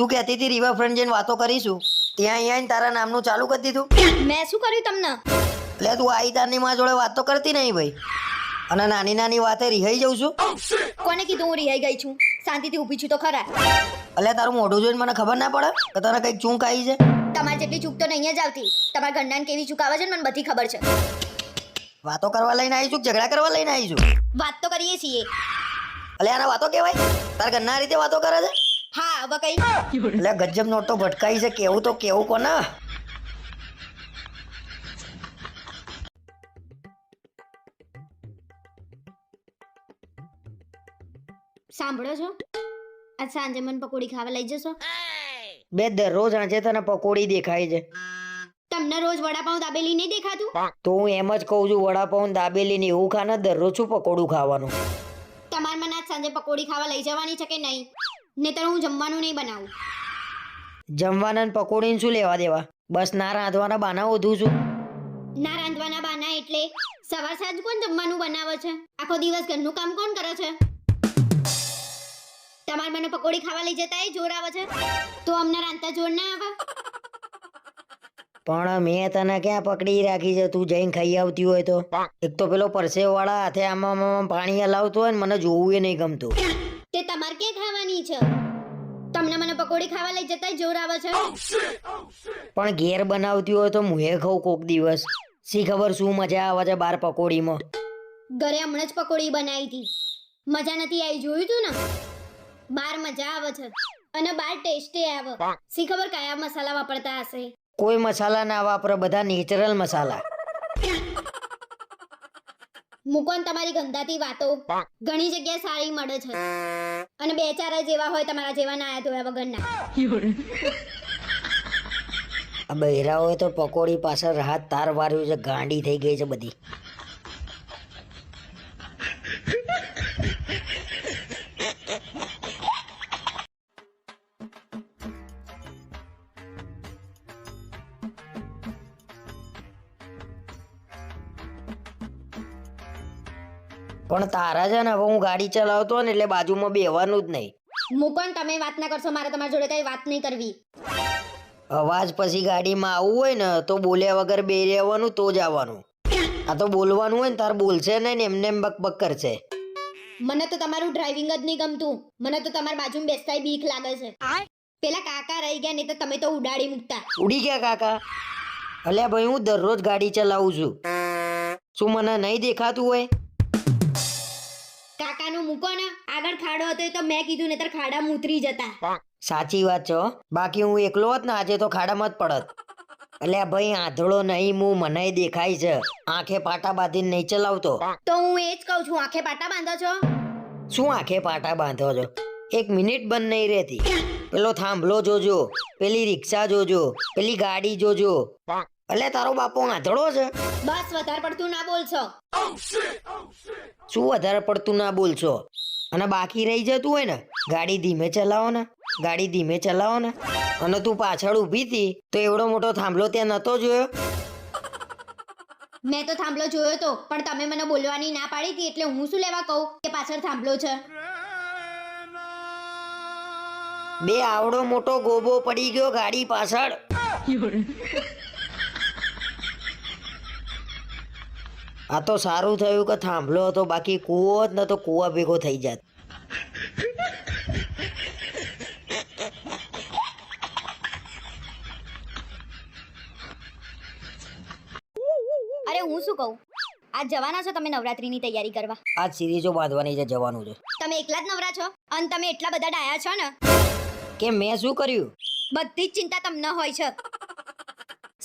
તું કહેતી હતી રિવરફ્રન્ટ જઈને વાતો કરીશું. ત્યાં અહીંયા તારા નામનું ચાલુ કરી દીધું. મેં શું કર્યું તમને? એટલે તું આઈ તારની માં જોડે વાતો કરતી નહીં ભાઈ. અને નાની નાની વાતે રિહાઈ જઉં છું. કોને કીધું હું રિહાઈ ગઈ છું? શાંતિથી ઊભી છું તો ખરા. એટલે તારું મોઢું જોઈને મને ખબર ના પડે કે તને કંઈક ચૂંક આવી છે? તમારે જેટલી ચૂક તો નહીં જ આવતી. તમારા ઘરનાને કેવી ચૂક આવે છે મને બધી ખબર છે. વાતો કરવા લઈને આવીશું છું ઝઘડા કરવા લઈને આવીશું વાત તો કરીએ છીએ. એટલે આના વાતો કહેવાય? તારા ઘરના રીતે વાતો કરે છે? હા કઈ? એટલે ગજબ નો તો ભટકાઈ છે કેવું તો કેવું કોને? સાંભળો છો? આજ સાંજે મને પકોડી ખાવા લઈ જશો? બે દરરોજ આજે તને પકોડી દેખાય છે. તમને રોજ વડાપાઉં દાબેલી નહીં દેખાતું? તો હું એમ જ કહું છું વડાપાઉં દાબેલી ને એવું ખાને દરરોજ શું પકોડું ખાવાનું? તમારે મને આજ સાંજે પકોડી ખાવા લઈ જવાની છે કે નહીં? નહીતર હું જમવાનું નહીં બનાવું. જમવાના ને પકોડીને શું લેવા દેવા? બસ ના રાંધવાના બાના ઓધું છું ના રાંધવાના બાના એટલે સવાર સાંજ કોણ જમવાનું બનાવે છે? આખો દિવસ ઘરનું કામ કોણ કરે છે? તમારે મને પકોડી ખાવા લઈ જતા એ જોર આવે છે? તો અમને રાંધતા જોર ના આવે? પણ મેં તને ક્યાં પકડી રાખી છે? તું જઈને ખાઈ આવતી હોય તો. એક તો પેલો પરસેવ વાળા હાથે આમાં પાણી હલાવતો હોય ને મને જોવું એ નહીં ગમતું. તે તમારે ક્યાં ખાવાની છે? તમને મને પકોડી ખાવા લઈ જતા જોર આવે છે? પણ ઘેર બનાવતી હોય તો મુએ ખાઉં કોક દિવસ. શી ખબર શું મજા આવે છે બાર પકોડીમાં? ઘરે હમણાં જ પકોડી બનાવી હતી. મજા નથી આવી જોયું તું ને? બાર મજા આવે છે. અને બાર ટેસ્ટે આવે. શી ખબર કયા મસાલા વાપરતા હશે? કોઈ મસાલા ના વાપરે બધા નેચરલ મસાલા. મૂકો ને તમારી ગંદાતી વાતો ઘણી જગ્યાએ સારી મળે છે. અને બે ચાર જ એવા હોય તમારા જેવા ના આયા ધોયા વગરના. આ બહેરાઓએ તો પકોડી પાછળ રાહત તાર વાર્યું છે ગાંડી થઈ ગઈ છે બધી. પણ તારા છે ને હવે હું ગાડી ચલાવતો ને એટલે બાજુમાં બેવાનું જ નહીં. હું પણ તમે વાત ના કરશો મારે તમારી જોડે કઈ વાત નહીં કરવી. અવાજ પછી ગાડીમાં આવવું હોય ને તો બોલ્યા વગર બે રહેવાનું તો જ આવવાનું. આ તો બોલવાનું હોય ને તાર બોલશે નહીં ને એમને એમ બક બક કરશે. મને તો તમારું ડ્રાઇવિંગ જ નહીં ગમતું. મને તો તમારી બાજુમાં બેસતાય બીક લાગે છે. પેલા કાકા રહી ગયા નહીં તો તમે તો ઉડાડી મૂકતા. ઉડી ગયા કાકા? અલ્યા ભાઈ હું દરરોજ ગાડી ચલાવું છું. શું મને નહીં દેખાતું હોય? મૂકો ને. આગળ ખાડો હતો એ તો મેં કીધું નહીતર ખાડામાં ઉતરી જતા. સાચી વાત છે હો. બાકી હું એકલો હોત ને આજે તો ખાડામાં જ પડત. એટલે ભાઈ આંધળો નહીં હું મને દેખાય છે. આંખે પાટા બાંધીને નહીં ચલાવતો. તો હું એ જ કહું છું આંખે પાટા બાંધો છો? શું આંખે પાટા બાંધો છો? એક મિનિટ બંધ નહીં રહેતી. પેલો થાંભલો જોજો પેલી રિક્ષા જોજો પેલી ગાડી જોજો. એટલે તારો બાપો આંધળો છે. બસ વધારે પડતું ના બોલશો. શું વધારે પડતું ના બોલશો? અને બાકી રહી જતું હોય ને ગાડી ધીમે ચલાવો ને ગાડી ધીમે ચલાવો ને. અને તું પાછળ ઊભી હતી તો એવડો મોટો થાંભલો ત્યાં નતો જોયો? મેં તો થાંભલો જોયો તો પણ તમે મને બોલવાની ના પાડી હતી એટલે હું શું લેવા કહું કે પાછળ થાંભલો છે? બે આવડો મોટો ગોબો પડી ગયો ગાડી પાછળ. આ તો સારું થયું કે થાંભલો હતો બાકી કૂવો જ ન તો કૂવા ભેગો થઈ જાત. અરે હું શું કહું? આજ જવાના છો તમે નવરાત્રીની તૈયારી કરવા? આજ સિરીઝો બાંધવાની છે જવાનું છે. તમે એકલા જ નવરા છો? અને તમે એટલા બધા ડાયા છો ને? કે મેં શું કર્યું? બધી જ ચિંતા તમને હોય છે.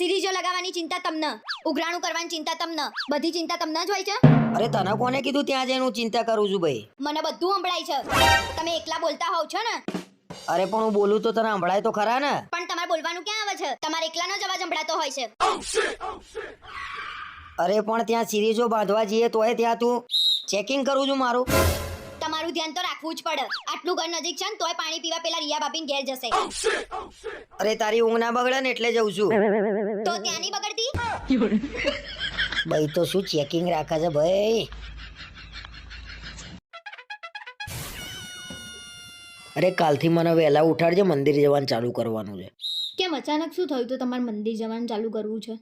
સિરીજો લગાવવાની ચિંતા તમને? ઉઘરાણું કરવાની ચિંતા તમને? બધી ચિંતા તમને જ હોય છે? અરે તને કોને કીધું ત્યાં જઈને હું ચિંતા કરું છું ભાઈ? મને બધું સંભળાય છે. તમે એકલા બોલતા હોવ છો ને? અરે પણ હું બોલું તો તને સંભળાય તો ખરા ને? પણ તમારે બોલવાનું ક્યાં આવે છે? તમારે એકલાનો જ અવાજ સંભળાતો હોય છે. અરે પણ ત્યાં સિરીઝો બાંધવા જઈએ તોય ત્યાં તું ચેકિંગ કરું છું મારું. તમારું ધ્યાન તો રાખવું જ પડે. આટલું ઘર નજીક છે ને તોય પાણી પીવા પેલા રિયા બાપીને ઘેર જશે. અરે તારી ઊંઘ ના બગડે ને એટલે જઉં છું. તો ત્યાં નહીં બગડતી? ભાઈ તો શું ચેકિંગ રાખે છે ભાઈ? અરે કાલથી મને વહેલા ઉઠાડજે મંદિર જવાનું ચાલુ કરવાનું છે. કેમ અચાનક શું થયું? તો તમારે મંદિર જવાનું ચાલુ કરવું છે?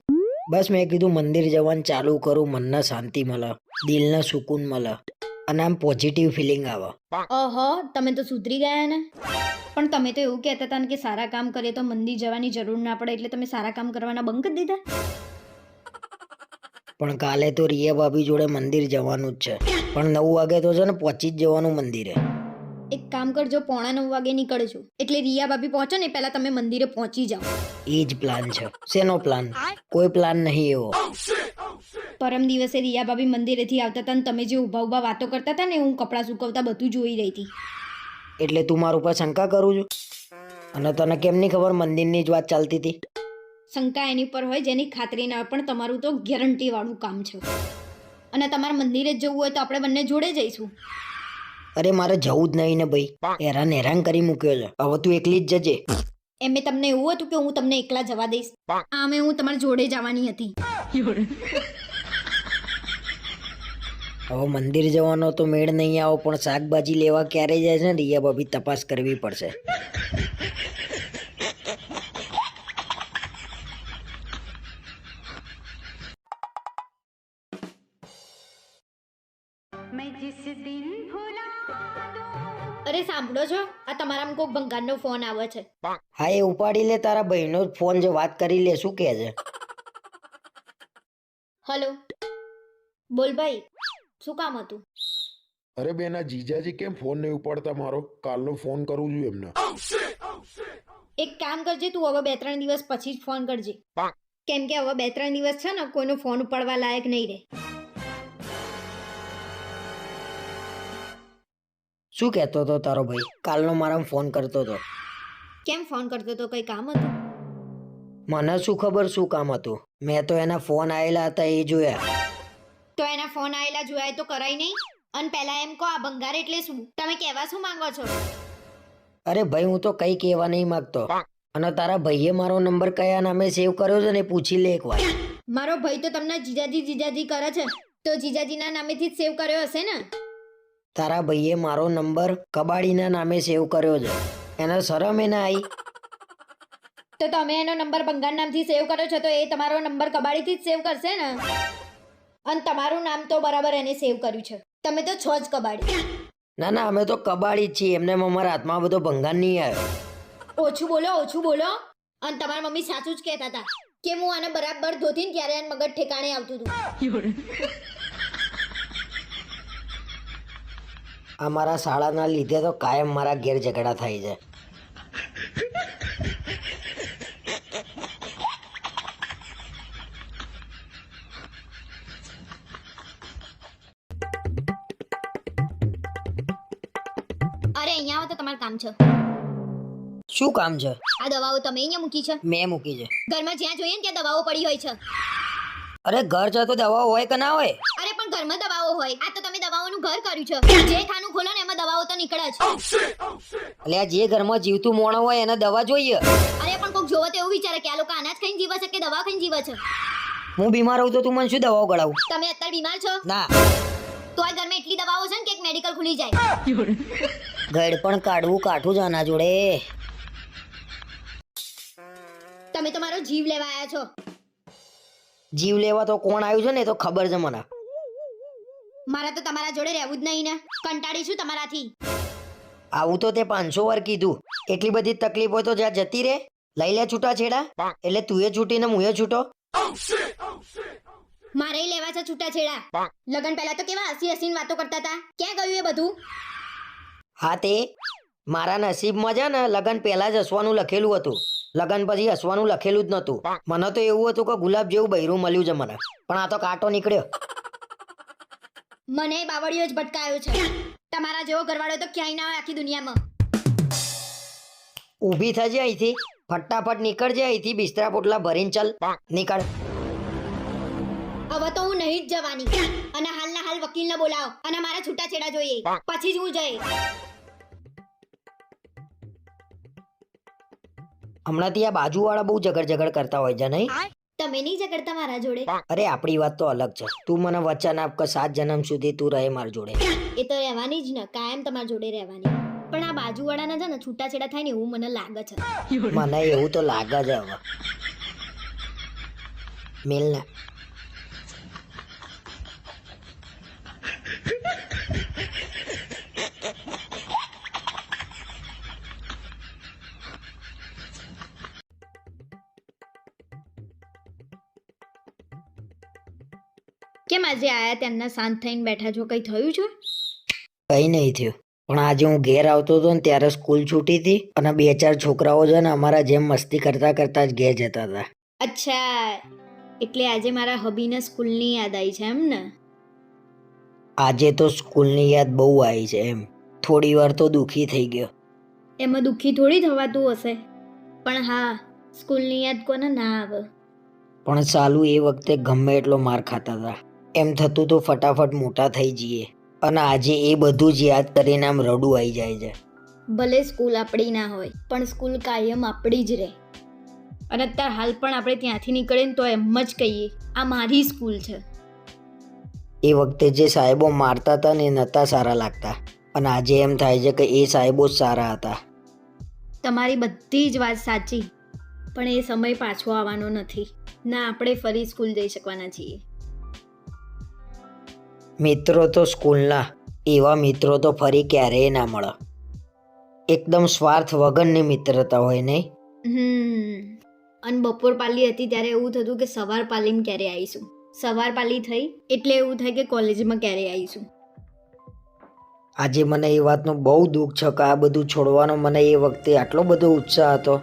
બસ મેં કીધું મંદિર જવાનું ચાલુ કરું મનને શાંતિ મળે દિલને સુકૂન મળે. અને આમ પોઝિટિવ ફિલિંગ આવે. ઓહો તમે તો સુધરી ગયા ને. પણ તમે તો એવું કહેતા હતા ને કે સારા કામ કરીએ તો મંદિર જવાની જરૂર ના પડે એટલે તમે સારા કામ કરવાના બંધ કરી દીધા. પણ કાલે તો રિયા ભાભી જોડે મંદિર જવાનું જ છે. પણ નવ વાગે તો છે ને પહોંચી જ જવાનું મંદિરે. એક કામ કરજો પોણા નવ વાગે નીકળજો. એટલે રિયા ભાભી પહોંચો ને પહેલા તમે મંદિરે પહોંચી જાઓ. એ જ પ્લાન છે. શેનો પ્લાન કોઈ પ્લાન નહીં એવો. પરમ દિવસે રિયાભાભી મંદિરેથી આવતા હતા ને તમે જે ઊભા ઊભા વાતો કરતા હતા ને હું કપડાં સુકવતા બધું જોઈ રહી હતી. એટલે તું મારા ઉપર શંકા કરું છું? અને તને કેમ નહીં ખબર મંદિરની જ વાત ચાલતી હતી? શંકા એની પર હોય જેની ખાતરી ના હોય પણ તમારું તો ગેરંટી વાળું કામ છે. અને તમારે મંદિરે જ જવું હોય તો આપણે બંને જોડે જઈશું. અરે મારે જવું જ નહીં ને ભાઈ. હેરાન હેરાન કરી મૂક્યો છે. હવે તું એકલી જ જજે. એમ મેં તમને એવું હતું કે હું તમને એકલા જવા દઈશ. આમે હું તમારી જોડે જવાની હતી. હવે મંદિર જવાનો તો મેળ નહીં આવો પણ શાકભાજી લેવા ક્યારે જાય છે ને રિયા ભાભી? તપાસ કરવી પડશે. અરે સાંભળો છો આ તમારામાં કોઈક ભંગારનો ફોન આવે છે. હા એ ઉપાડી લે તારા ભાઈ નો ફોન જે વાત કરી લે શું કહે છે? હલો. બોલ ભાઈ. શું કામ હતું? અરે બેન આ જીજાજી કેમ ફોન નહીં ઉપાડતા? મારો કાલનો ફોન કરું છું એમને. એક કામ કરજે તું હવે બે ત્રણ દિવસ પછી જ ફોન કરજે. કેમ કે હવે બે ત્રણ દિવસ છે ને કોઈનો ફોન ઉપાડવા લાયક નહીં રહે. શું કહેતો હતો તારો ભાઈ? કાલનો મારા ફોન કરતો હતો. કેમ ફોન કરતો તો કઈ કામ હતું? મને શું ખબર શું કામ હતું? મેં તો એના ફોન આવેલા હતા એ જોયા. તો એના ફોન આવેલા જોયા તો કરાય નહીં. અને પહેલા એમ કહો આ ભંગાર એટલે શું? તમે કહેવા શું માંગો છો? અરે ભાઈ હું તો કઈ કહેવા નહીં માંગતો. અને તારા ભાઈએ મારો નંબર કયા નામે સેવ કર્યો છે ને પૂછી લે એકવાર. મારો ભાઈ તો તમને જીજાજી જીજાજી કરે છે. તો જીજાજીના નામેથી જ સેવ કર્યો હશે ને? તારા ભાઈએ મારો નંબર કબાડીના નામે સેવ કર્યો છે. એને શરમ એના આવી તો તમે એનો નંબર ભંગાર નામથી સેવ કર્યો છો તો એ તમારો નંબર કબાડીથી જ સેવ કરશે ને? અને તમારું નામ તો બરાબર એને સેવ કર્યું છે. તમે તો છો જ કબાડી. ના ના અમે તો કબાડી જ છીએ. એમને અમારા હાથમાં બધો ભંગાર નહીં આવ્યો ઓછું બોલો ઓછું બોલો. અને તમારા મમ્મી સાચું જ કહેતા હતા કે હું આને બરાબર ધોતી ને ત્યારે આને મગજ ઠેકાણે આવતું હતું. અમારા શાળાના લીધે તો કાયમ મારા ઘેર ઝઘડા થાય છે. તમારું કામ છે. શું કામ છે? આ દવાઓ તમે અહીંયા મૂકી છે? મેં મૂકી છે. ઘરમાં જ્યાં જોઈએ ને ત્યાં દવાઓ પડી હોય છે. અરે ઘર છે તો દવા હોય કે ના હોય? અરે પણ ઘરમાં દવાઓ હોય. આ તો તમે દવાઓનું ઘર કર્યું છે. જે ખાનું ખોલો ને એમાં દવાઓ તો નીકળે છે. એટલે જે ઘરમાં જીવતું મોણો હોય એને દવા જોઈએ? અરે પણ કોઈક જોવો તો એવું વિચારે કે આ લોકો અનાજ ખાઈને જીવે છે કે દવા ખાઈને જીવે છે? હું બીમાર હોઉં તો તું મને શું દવાઓ ગળાવું? તમે અત્યારે બીમાર છો? ના. તો આ ઘરમાં એટલી દવાઓ છે ને કે એક મેડિકલ ખુલી જાય. ગળ પણ કાઢવું કાઠું જ આના જોડે. તમે તો મારો જીવ લેવા આવ્યા છો. જીવ લેવા તો કોણ આવ્યું છે ને એ તો ખબર છે મને. મારા તો તમારા જોડે રહેવું જ નહીં ને. કંટાળી છું તમારાથી. આવું તો તે પાંચસો વાર કીધું. એટલી બધી તકલીફ હોય તો જ્યાં જતી રે લઈ લે છૂટા છેડા. એટલે તું એ છૂટી ને હું એ છૂટો. મારે લેવા છે છૂટા છેડા. લગન પહેલા તો કેવા હસી હસીન વાતો કરતા હતા? ક્યાં ગયું એ બધું? હા તે. મારા નસીબમાં છે ને લગ્ન પહેલા જ હસવાનું લખેલું હતું. લગન પછી હસવાનું લખેલું જ નતું મને તો એવું હતું કે ગુલાબ જેવું બૈરું મળ્યું છે મને. પણ આ તો કાંટો નીકળ્યો. મને બાવળીઓ જ ભટકાયો છે. તમારા જેવો ઘરવાળો તો ક્યાંય ના હોય આખી દુનિયામાં. ઊભી થજે અહીંથી. ફટાફટ નીકળજે અહીંથી બિસ્તરા પોટલા ભરીને ચાલ. નીકળ. હવે તો હું નહીં જ જવાની. અને હાલના હાલ વકીલને બોલાવો. અને મારા છૂટાછેડા જોઈએ. પછી જ હું જઈશ. હમણાંથી આ બાજુવાળા બહુ ઝઘડ ઝઘડ કરતા હોય છે નહીં? તમે નહીં ઝઘડતા મારા જોડે. અરે આપણી વાત તો અલગ છે. તું મને વચન આપ કે સાત જન્મ સુધી તું રહે મારી જોડે. એ તો રહેવાની જ ને કાયમ તમારા જોડે રહેવાની. પણ આ બાજુવાળાના છે ને છૂટાછેડા થાય ને એવું મને લાગે છે. મને એવું તો લાગે છે હવે. મિલ આજે આયા તેમના શાંત થઈને બેઠા છો કઈ થયું છે? કઈ નહીં થયું. પણ આજે હું ઘેર આવતો હતો ને ત્યારે સ્કૂલ છૂટી હતી અને બે ચાર છોકરાઓ છે ને અમારા જેમ મસ્તી કરતા કરતા જ ઘેર જતા હતા. અચ્છા એટલે આજે મારા હબીને સ્કૂલની યાદ આવી છે એમ ને? આજે તો સ્કૂલની યાદ બહુ આવી છે એમ. થોડી વાર તો દુઃખી થઈ ગયો. એમાં દુઃખી થોડી થવાતું હશે. પણ હા સ્કૂલની યાદ કોને ના આવે? પણ ચાલુ એ વખતે ગમે એટલો માર ખાતા હતા. એમ થતું તો ફટાફટ મોટા થઈ જઈએ. અને આજે એ બધું જ યાદ કરીને આમ રડું આવી જાય છે. ભલે સ્કૂલ આપણી ના હોય પણ સ્કૂલ કાયમ આપણી જ રહે. અને અત્યારે હાલ પણ આપણે ત્યાંથી નીકળીને તો એમ જ કહીએ આ મારી સ્કૂલ છે. એ વખતે જે સાહેબો મારતા હતા ને એ નહોતા સારા લાગતા. અને આજે એમ થાય છે કે એ સાહેબો જ સારા હતા. તમારી બધી જ વાત સાચી પણ એ સમય પાછો આવવાનો નથી. ના આપણે ફરી સ્કૂલ જઈ શકવાના છીએ. મિત્રો તો સ્કૂલના એવા મિત્રો તો ફરી ક્યારેય ના મળે. એકદમ સ્વાર્થ વગરની મિત્રતા હોય નહીં? હમ. અને બપોર પાલી હતી ત્યારે એવું થતું કે સવાર પાલીને ક્યારે આવીશું? સવાર પાલી થઈ એટલે એવું થાય કે કોલેજમાં ક્યારે આવીશું? આજે મને એ વાતનું બહુ દુઃખ છે કે આ બધું છોડવાનો મને એ વખતે આટલો બધો ઉત્સાહ હતો.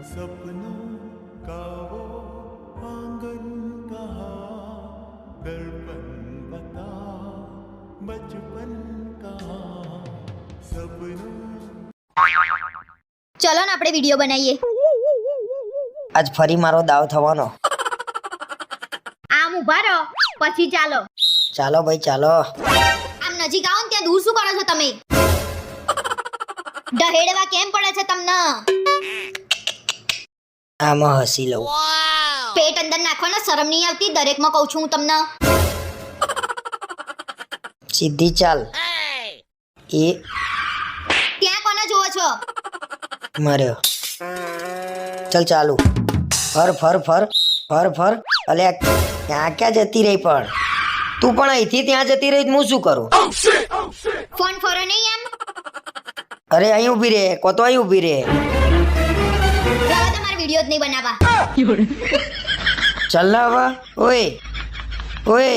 વીડિયો બનાવીએ. આજ ફરી મારો દાવ થવાનો. આમ ઊભા રહો પછી ચાલો. ચાલો ભાઈ ચાલો. આમ નજીક આવો ને ત્યાં દૂર શું કરો છો તમે? દહેડવા કેમ પડે છે તમને? આમાં હસી લઉં. પેટ અંદર નાખો ને શરમ નહીં આવતી? દરેકમાં કહું છું હું તમને. સીધી ચાલ. એ મર્યો. ચલ ચાલુ. ફર ફર ફર ફર ફર. અલે ક્યાં ક્યાં જતી રહી પણ? તું પણ અહીંથી ત્યાં જતી રહી હું શું કરું? ફોન ફરો નહીં એમ? અરે અહીં ઊભી રે કોતો અહીં ઊભી રે. હવે વિડિયો વીડિયો જ નહીં બનાવવા. ચલ હવે ઓય ઓય.